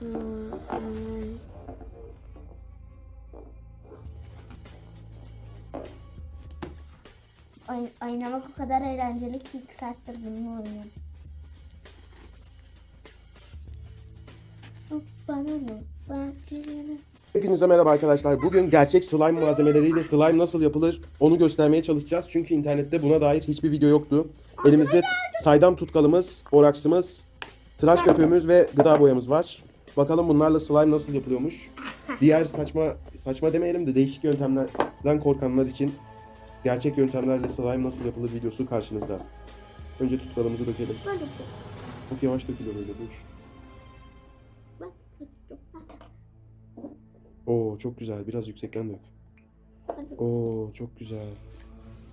Oyn oynamak o kadar eğlenceli ki iki saattir bunu oynuyorum. Hepinize merhaba arkadaşlar. Bugün gerçek slime malzemeleriyle slime nasıl yapılır onu göstermeye çalışacağız. Çünkü internette buna dair hiçbir video yoktu. Elimizde saydam tutkalımız, boraksımız, tıraş köpüğümüz ve gıda boyamız var. Bakalım bunlarla slime nasıl yapılıyormuş. Diğer saçma saçma demeyelim de değişik yöntemlerden korkanlar için gerçek yöntemlerle slime nasıl yapılır videosu karşınızda. Önce tutkalımızı dökelim. Çok yavaş dökülüyor böyle dur. Oo çok güzel. Biraz yüksekten dök. Oo çok güzel.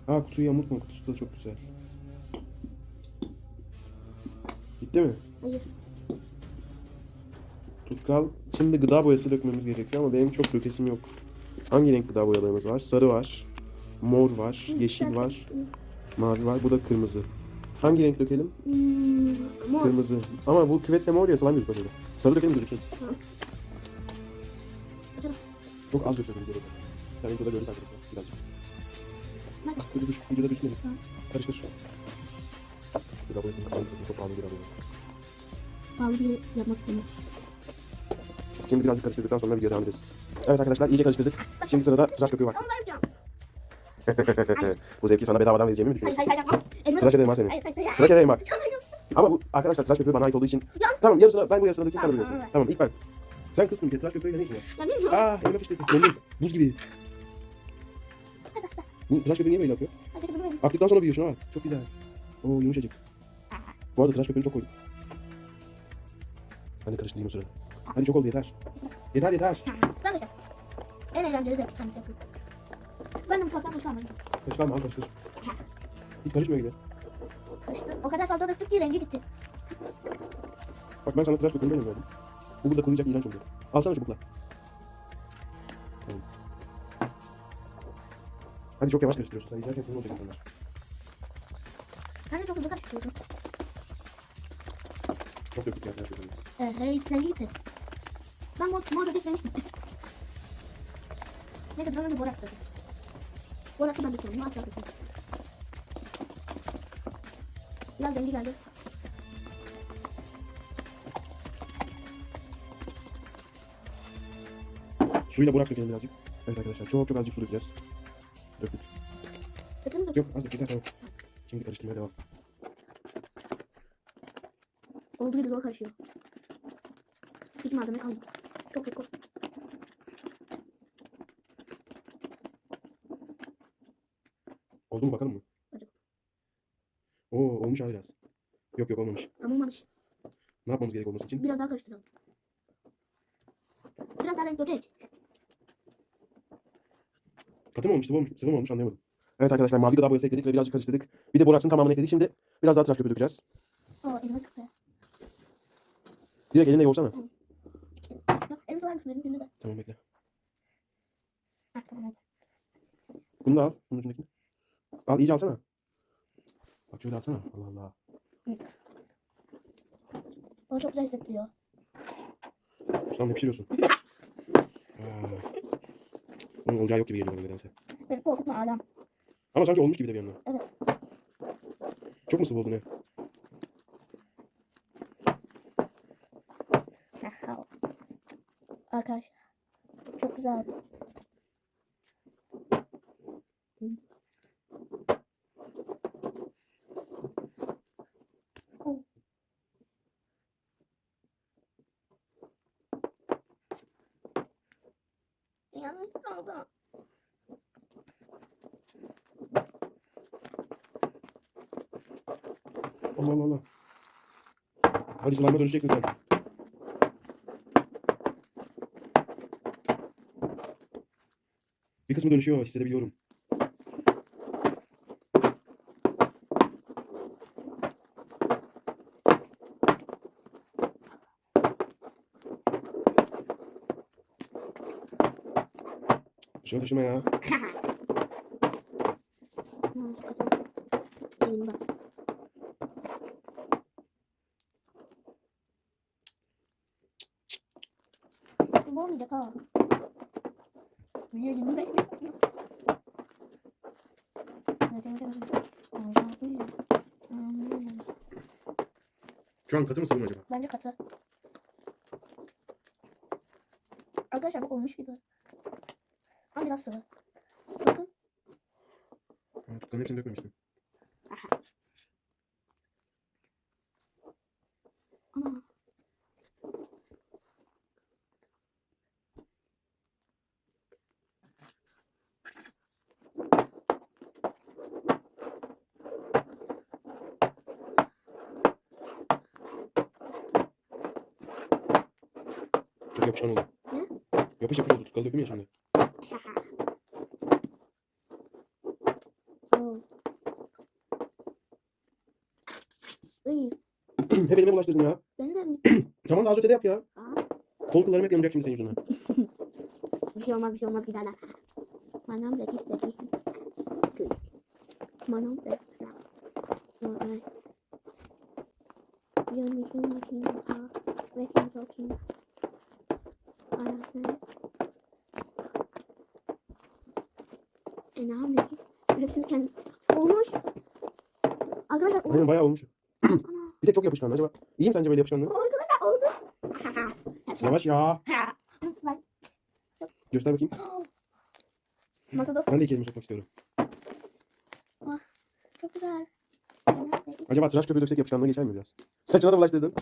Ha kutuyu yamultma. Kutusu da çok güzel. Bitti mi? Hayır. Tutkal. Şimdi gıda boyası dökmemiz gerekiyor ama benim çok dökesim yok. Hangi renk gıda boyalarımız var? Sarı var. Mor var. Yeşil var. Mavi var. Bu da kırmızı. Hangi renk dökelim? Hmm, mor. Kırmızı. Ama bu küvetle mor ya gözükmez öyle. Sarı dökelim gözüksün. Çok az dökelim gerekiyor. Sen videoda gördük arkadaşlar. Birazcık. Nerede? Dur dur. Videoda düşmedi. Karıştır. Gıda boyasını kapalı Çok pahalı gıda boyası. Pahalı diye yapmak istemiyorum. Şimdi birazcık karıştırdıktan sonra videoya devam ederiz. Evet arkadaşlar iyice karıştırdık. Şimdi sırada tıraş köpüğü yapacağım. Bu zevki sana bedavadan vereceğimi mi Hayır düşünüyorsun? hayır hayır. yapma. Elime Tıraş ederim ha seni. Hayır hayır hayır. Tıraş ederim bak. Hayır. Ama bu arkadaşlar tıraş köpüğü bana ait olduğu için. Ya. Tamam yarısını ben bu yarısını dökeyim sen bu Tamam, yarısını. Tamam ilk ben. Sen kızsın bir kere tıraş köpüğüyle ne işin var? Ben bilmiyorum. Aa elime fışkırdı. Döndüm. Buz gibi. Bu tıraş köpüğü niye böyle yapıyor? Bunu verin. Aktıktan sonra büyüyor şuna bak. Çok güzel. Oo yumuşacık. Bu arada tıraş köpüğünü çok koydum. Ben de karıştırayım o sırada. Hadi çok oldu yeter. Yeter yeter. Ben de En eğlenceli zevk tanesi yapıyorum. Ben de mutfaktan hoşlanmadım. Karıştırma al karıştır. Hiç karışmıyor gibi. Karıştı. O kadar fazla döktük ki rengi gitti. Bak ben sana tıraş böyle verdim. Bu burada kuruyacak iğrenç oluyor. Alsana çubukla. Tamam. Hadi çok yavaş karıştırıyorsun. Sen izlerken senin olacak insanlar. Sen de çok hızlı karıştırıyorsun. Çok döktük ya. Ee, hey, rengi gitti. Ben mor, mor böcek demiştim. Neyse ben önce boraks dökeyim. Boraksı ben. Bunu asla döküyorum. Biraz rengi geldi. Suyla boraks dökelim birazcık. Evet arkadaşlar çok çok azıcık su dökeceğiz. Döktük. Dökün mü? Yok az dök yeter tamam. Şimdi karıştırmaya devam. Olduğu gibi zor karışıyor. Hiç malzeme kalmadı. Çok koy. Oldu mu bakalım mı? Hadi. Oo olmuş abi biraz. Yok yok olmamış. Ama olmamış. Ne yapmamız gerek olması için? Biraz daha karıştıralım. Biraz daha renk böcek. Katı mı olmuş, sıvı olmuş, sıvı mı olmuş anlayamadım. Evet arkadaşlar mavi gıda boyası ekledik ve birazcık karıştırdık. Bir de boraksın tamamını ekledik. Şimdi biraz daha tıraş köpüğü dökeceğiz. Oo elime sıktı. Direkt elinle yoğursana. Yok sorar mısın? Benim günü de. Tamam bekle. Heh tamam hadi. Bunu da al. Bunun ucundakini. Al iyice alsana. Bak şöyle alsana. Allah Allah. O çok güzel hissettiriyor. Ustam ne pişiriyorsun? Aa. Olacağı yok gibi geliyor bana nedense. Beni korkutma alem. Ama sanki olmuş gibi de bir yandan. Evet. Çok mu sıvı oldu ne? Heh, al. Arkadaşlar. Çok güzel. Yanlış oldu. Allah Allah Allah. Hadi slime'a dönüşeceksin sen. kısmı dönüşüyor hissedebiliyorum. Şöyle taşıma ya. Bu olmayacak ha. 25 mi? Şu an katı mı sıvı mı acaba? Bence katı. Arkadaşlar bu olmuş gibi. Ama biraz sıvı. Bakın. Tutkanın hepsini dökmemiştim. Ama. Çok yapışkan oldu. Ne? Yapış yapış oldu. Tutkal döküm ya şimdi. Hep elime bulaştırdın ya. ben de Tamam daha az ötede yap ya. Aa, Kol kıllarım hep yanacak şimdi senin yüzünden. bir şey olmaz bir şey olmaz giderler. Manam da git de git. Manam da. Ay. Yön bizim için ha. Ve kim talking. Ayakları. E ne yapayım? Hepsini kendi olmuş. Arkadaşlar olmuş. Aynen bayağı olmuş. Bir tek çok yapışkan acaba. İyi mi sence böyle yapışkanlığı? Arkadaşlar oldu. Yavaş ya. Ben Göster bakayım. masada Ben de iki elimi sokmak istiyorum. çok güzel. Acaba tıraş köpüğü döksek yapışkanlığı geçer mi biraz? Saçına da bulaştırdın.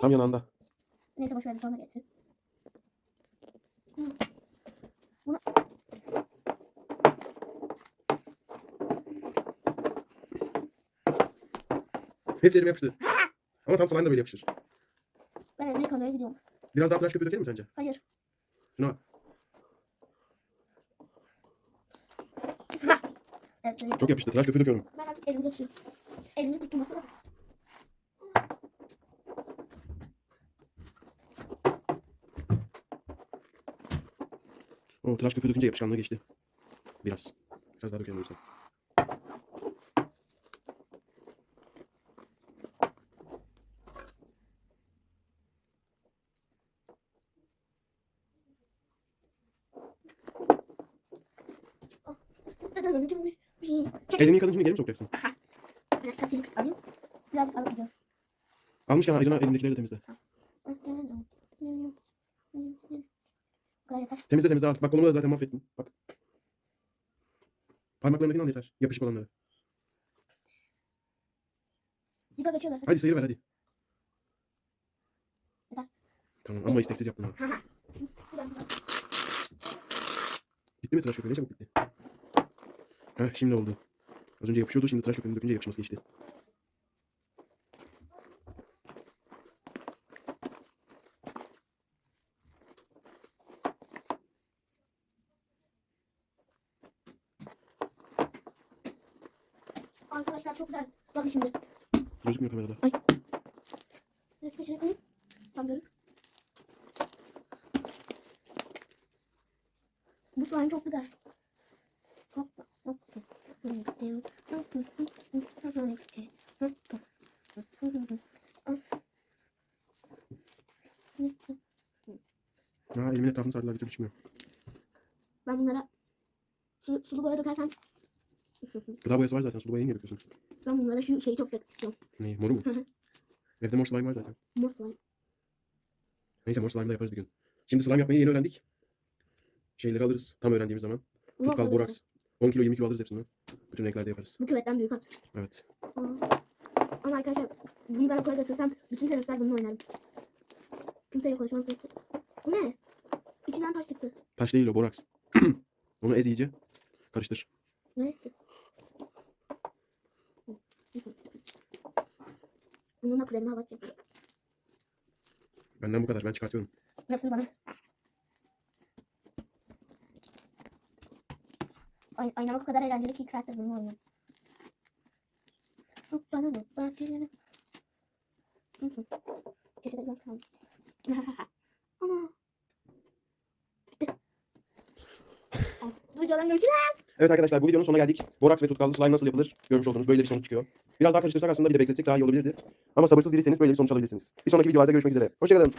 Tam yanağında. Neyse boş ver sonra geçsin. Hı. Bunu Hepsi elime yapıştı. Ama tam slime da böyle yapışır. ben evine kalmaya gidiyorum. Biraz daha tıraş köpüğü dökelim mi sence? Hayır. Şuna bak. Evet. Çok yapıştı. Tıraş köpüğü döküyorum. Ben artık elimi geçiyorum. Elimi tuttum. O tıraş köpüğü dökünce yapışkanlığı geçti. Biraz. Biraz daha dökelim o yüzden. Elini yıkadın şimdi geri mi sokacaksın? Ben kasayı alayım. Birazcık alıp gidiyorum. Almışken ayrıca elindekileri de temizle. Bu kadar yeter. Temizle temizle al. Bak kolumu da zaten mahvettin. Bak. Parmaklarındakini al yeter. Yapışık olanları. Yıka geçiyorlar. Hadi sayır ver hadi. Yeter. Tamam ama isteksiz yaptın ha. Bitti mi tıraş köpüğü? Ne çabuk bitti. Heh şimdi oldu. Az önce yapışıyordu şimdi tıraş köpüğünü dökünce yapışması geçti. Arkadaşlar çok güzel. Bakın şimdi. Gözükmüyor kamerada. Direkt içine koyayım. Tam görün. Bu slime çok güzel. Hop, hop, Ha elimin etrafını sardılar bir türlü çıkmıyor. Ben bunlara su, sulu boya dökersem Gıda boyası var zaten. Sulu boyayı niye döküyorsun? ben bunlara şu şeyi çok dökmek istiyorum. Ne? Moru mu? Evde mor slime var zaten. Mor slime. Neyse mor slime da yaparız bir gün. Şimdi slime yapmayı yeni öğrendik. Şeyleri alırız tam öğrendiğimiz zaman. Tutkal, boraks. 10 kilo 20 kilo alırız hepsinden. Bütün renklerde yaparız. Bu küvetten büyük at. Evet. Aa. Ama arkadaşlar bunu ben okula götürsem bütün teneffüsler bununla oynarım. Kimseyle konuşmam sürekli. Bu ne? İçinden taş çıktı. Taş değil o boraks. Onu ez iyice. Karıştır. Ne? Bununla kuzenime hava atacağım. Benden bu kadar. Ben çıkartıyorum. Hepsini bana. Oynamak o kadar eğlenceli ki 2 saattir bununla oynuyorum. Hop bana ne? Ben gelirim. Hı hı. Köşede biraz kaldı. Ay, Bu videodan görüşürüz. Evet arkadaşlar bu videonun sonuna geldik. Boraks ve tutkallı slime nasıl yapılır görmüş oldunuz. Böyle bir sonuç çıkıyor. Biraz daha karıştırsak aslında bir de bekletsek daha iyi olabilirdi. Ama sabırsız biriyseniz böyle bir sonuç alabilirsiniz. Bir sonraki videolarda görüşmek üzere. Hoşçakalın.